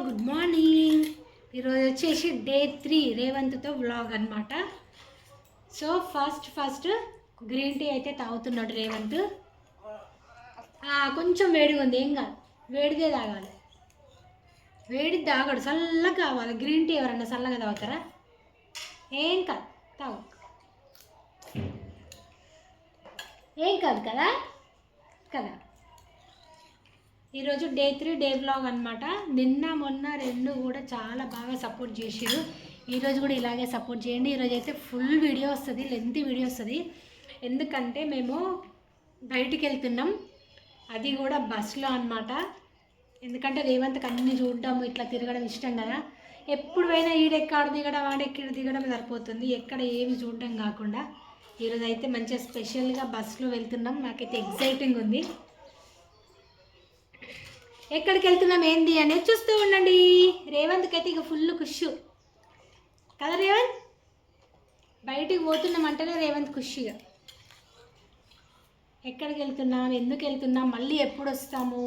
Good morning ఈరోజు వచ్చేసి day three రేవంత్తో వ్లాగ్ అనమాట so first first green tea అయితే తాగుతున్నాడు రేవంత్. కొంచెం వేడిగా ఉంది ఏం కాదు. వేడిదే తాగాలి. వేడి తాగడు చల్లగా కావాలి. గ్రీన్ టీ ఎవరన్నా చల్లగా తాగుతారా? ఏం కాదు తాగు. ఏం కాదు కదా? కదా? ఈరోజు డే త్రీ డే బ్లాగ్ అనమాట నిన్న మొన్న రెండు కూడా చాలా బాగా సపోర్ట్ చేసిరు ఈరోజు కూడా ఇలాగే సపోర్ట్ చేయండి. ఈరోజు అయితే ఫుల్ వీడియో వస్తుంది లెంత్ వీడియో వస్తుంది. ఎందుకంటే మేము బయటికి వెళ్తున్నాం. అది కూడా బస్సులో అనమాట ఎందుకంటే రేవంత్కి అన్ని చూడడం ఇట్లా తిరగడం ఇష్టం కదా. ఎప్పుడు పోయినా ఈడెక్కడ దిగడం ఆడెక్కడ దిగడం సరిపోతుంది. ఎక్కడ ఏమి చూడడం కాకుండా. ఈరోజు అయితే మంచిగా స్పెషల్గా బస్సులో వెళ్తున్నాం. నాకైతే ఎగ్జైటింగ్ ఉంది. ఎక్కడికి వెళ్తున్నాం ఏంది అనేది చూస్తూ ఉండండి. రేవంత్కి అయితే ఇక ఫుల్ ఖుషు. కదా రేవంత్? బయటికి పోతున్నాం అంటేనే రేవంత్ ఖుషిగా ఎక్కడికి వెళ్తున్నాం ఎందుకు వెళ్తున్నాం మళ్ళీ ఎప్పుడు వస్తాము?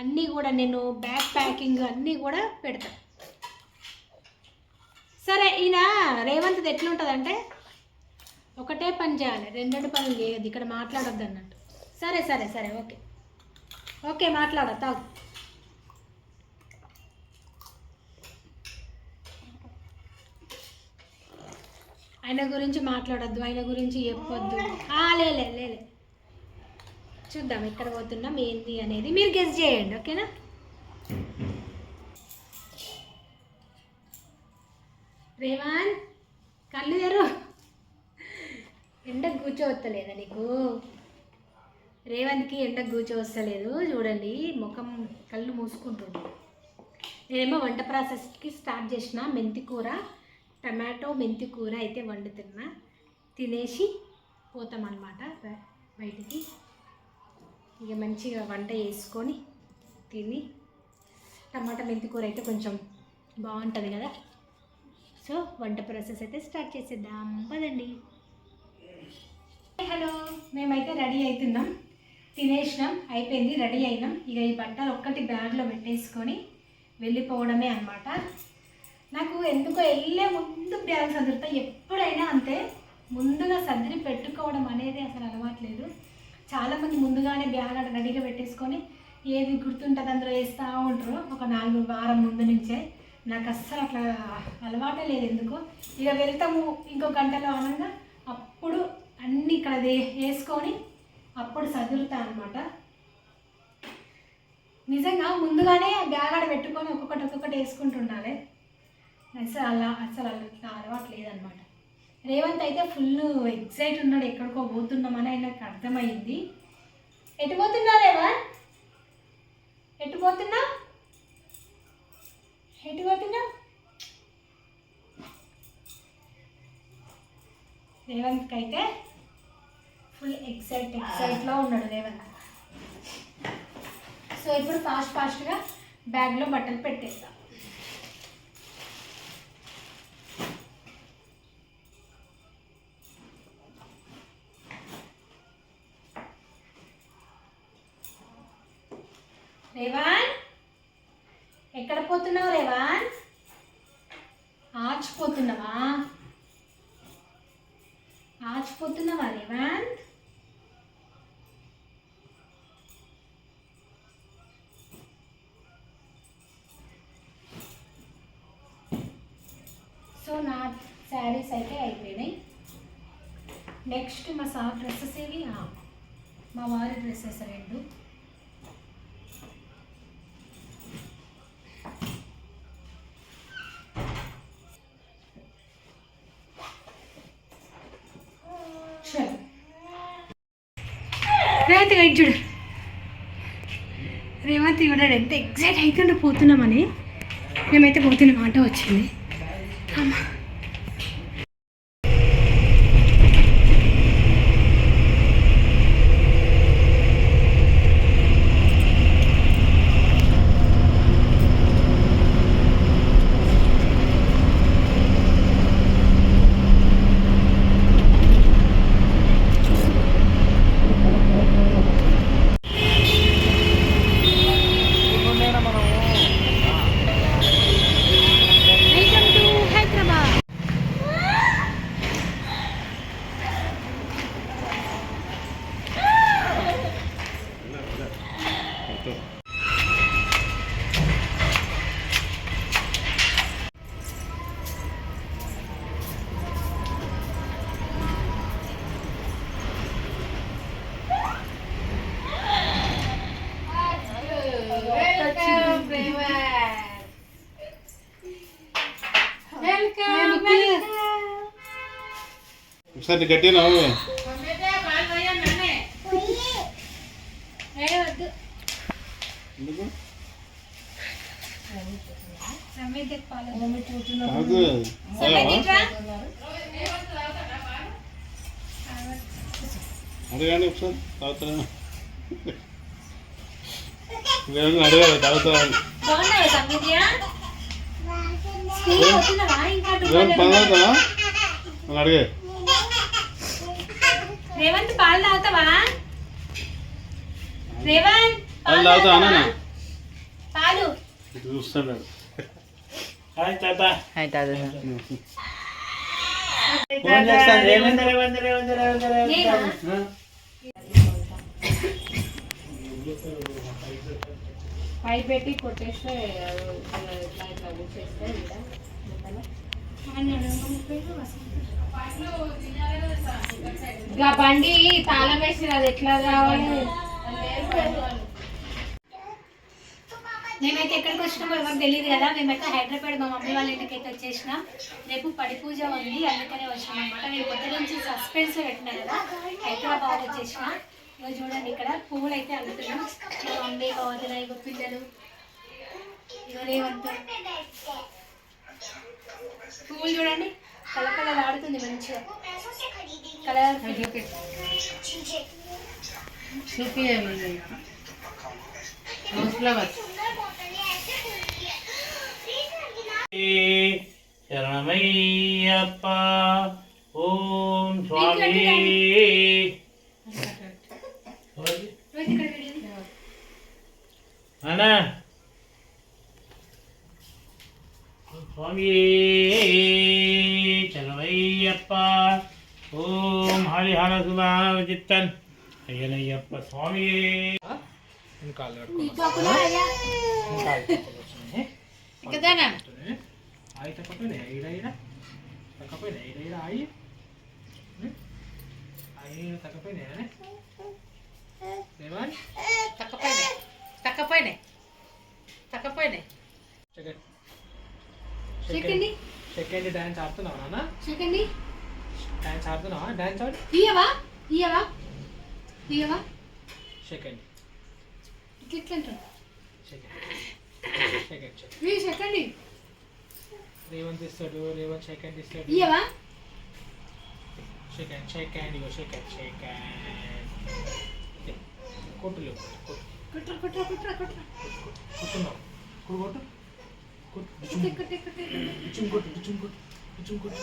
అన్నీ కూడా నేను బ్యాగ్ ప్యాకింగ్ అన్నీ కూడా పెడతాను సరే ఈయన రేవంత్ది ఎట్లుంటుందంటే ఒకటే పని చేయాలి రెండు రెండు పనులు చేయదు ఇక్కడ మాట్లాడొద్దు అన్నట్టు. సరే సరే సరే ఓకే. ఓకే మాట్లాడ ఆయన గురించి మాట్లాడొద్దు ఆయన గురించి చెప్పొద్దు. లేలే లేలే చూద్దాం ఎక్కడ పోతున్నాం ఏంది అనేది. మీరు గెస్ చేయండి ఓకేనా? రేవాన్ కళ్ళు తెరు. ఎండ కూర్చోవస్తలేదా నీకు? రేవంత్కి ఎండ కూర్చోవస్తలేదు చూడండి ముఖం కళ్ళు మూసుకుంటుంది. నేనేమో వంట ప్రాసెస్కి స్టార్ట్ చేసిన మెంతి కూర. టమాటో మెంతి కూర అయితే వండుతున్నా. తినేసి పోతామన్నమాట బయటికి. ఇక మంచిగా వంట చేసుకొని తిని టమాటా మెంతి కూర అయితే కొంచెం బాగుంటుంది కదా. సో వంట ప్రాసెస్ అయితే స్టార్ట్ చేసేద్దాం. పదండి. హలో మేమైతే రెడీ అవుతున్నాం. తినేసినాం అయిపోయింది రెడీ అయినాం. ఇక ఈ బట్టలు ఒక్కటి బ్యాగ్లో పెట్టేసుకొని వెళ్ళిపోవడమే అనమాట నాకు ఎందుకో వెళ్ళే ముందు బ్యాగ్ సదురుతా ఎప్పుడైనా అంతే ముందుగా సర్దిరి పెట్టుకోవడం అనేది అసలు అలవాట్లేదు. చాలామంది ముందుగానే బ్యాగ్ అక్కడ రెడీగా పెట్టేసుకొని ఏది గుర్తుంటుంది అందులో వేస్తూ ఉంటారు. ఒక నాలుగు వారం ముందు నుంచే. నాకు అస్సలు అట్లా అలవాటే లేదు ఎందుకో. ఇక వెళ్తాము ఇంకో గంటలో అనగా అప్పుడు అన్నీ ఇక్కడ వేసుకొని అప్పుడు సదురుతా అనమాట నిజంగా ముందుగానే బ్యాగ్ ఆడ పెట్టుకొని ఒక్కొక్కటి ఒక్కొక్కటి వేసుకుంటుండాలి. అసలు అలా అసలు అలా అలవాటు లేదనమాట రేవంత్ అయితే ఫుల్ ఎక్సైట్ ఉన్నాడు ఎక్కడికో పోతున్నామని ఆయనకు అర్థమైంది. ఎటు పోతున్నా రేవంత్ ఎటు పోతున్నా ఎటు పోతున్నా రేవంత్కి అయితే ఫుల్ ఎక్సైట్ ఎక్సైట్లో ఉన్నాడు రేవంత్. సో ఇప్పుడు ఫాస్ట్ ఫాస్ట్గా బ్యాగ్లో బట్టలు పెట్టేస్తాం. ఆచిపోతున్నావా? ఆచిపోతున్నావా రేవాన్ సో నా శారీస్ అయితే అయిపోయినాయి. నెక్స్ట్ మా సార్ డ్రెస్సెస్ ఏవి? మా వారి డ్రెస్సెస్ రెండు. రేవంత్ గైడ్ చూడు. రేవంత్ చూడాడు ఎంత ఎగ్జైట్ అవుతుండే పోతున్నామని. మేమైతే పోతున్నాం ఆటో వచ్చింది. అమ్మా. ఒకసారి గట్టిగా నవ్వు? అడగండి ఒకసారి తాగుతారా నేను అడగాలి రేవంత్ పని అడిగే. రేవంత్ పాలు తాగుతావా? రేవంత్ పాలు తాగుతావా? అన్న పాలు. చూస్తున్నాడు. హాయ్ తాత. హాయ్ తాత. ఫోన్ చేస్తాను. రేవంత్ రేవంత్ రేవంత్ రేవంత్ రేవంత్ నేనా? పై పెట్టి కొట్టేస్తే ఇట్లా ఇట్లా కూర్చేస్తే ఇలా ఇక బండి తాళం వేసి అది ఎట్లా రావాలి? మేమైతే ఎక్కడికి వచ్చినామో ఎవరికి తెలియదు కదా మేమైతే హైదరాబాద్ మా మమ్మీ వాళ్ళ ఇంటికి అయితే వచ్చేసినాం. రేపు పడి పూజ ఉంది అందుకనే వచ్చినాం అనమాట నేను కొత్త నుంచి సస్పెన్స్ పెట్టినా కదా హైదరాబాద్ వచ్చేసిన. ఇగో చూడండి ఇక్కడ పువ్వులు అయితే అల్లుతున్నాం. మా మమ్మీ మా వదిన ఇగో పిల్లలు. ఇగో రేవంత్. చూడండి కలకల ఆడుతుంది మంచిగా కలర్ చూపించాలి రోజ్ ఫ్లవర్స్ శరణమయ్యప్ప ఓం స్వామి అనా శరణమయ్యప్ప ఓం హరిహర సుధాజిత్తన్ అయ్యనయ్యప్ప స్వామి ఆయి తక్కపోయినా ఈడ ఈడ తక్కపోయినా ఈడ ఈడ ఆయి ఆయి తక్కపోయినా తక్కపోయినాయి తక్కపోయినాయి సెకండ్ సెకండ్ సెకండ్ డాన్స్ ఆడుతున్నావా నాన్న? సెకండ్ డాన్స్ ఆడుతున్నావా డాన్స్ ఆడు ఇయ్యవా ఇయ్యవా ఇయ్యవా సెకండ్ ఇట్లా ఇట్లా సెకండ్ సెకండ్ సెకండ్ రేవంత్ ఇస్తాడు రేవంత్ సెకండ్ ఇస్తాడు ఇయ్యవా సెకండ్ సెకండ్ ఇగో సెకండ్ సెకండ్ కొట్టులేవు కొట్టు కుట్ర కుట్ర కుట్ర కొట్టున్నావు కొట్టు కొట్టు కొట్టు కొట్టు పిచ్చుం కొట్టు పిచ్చుం కొట్టు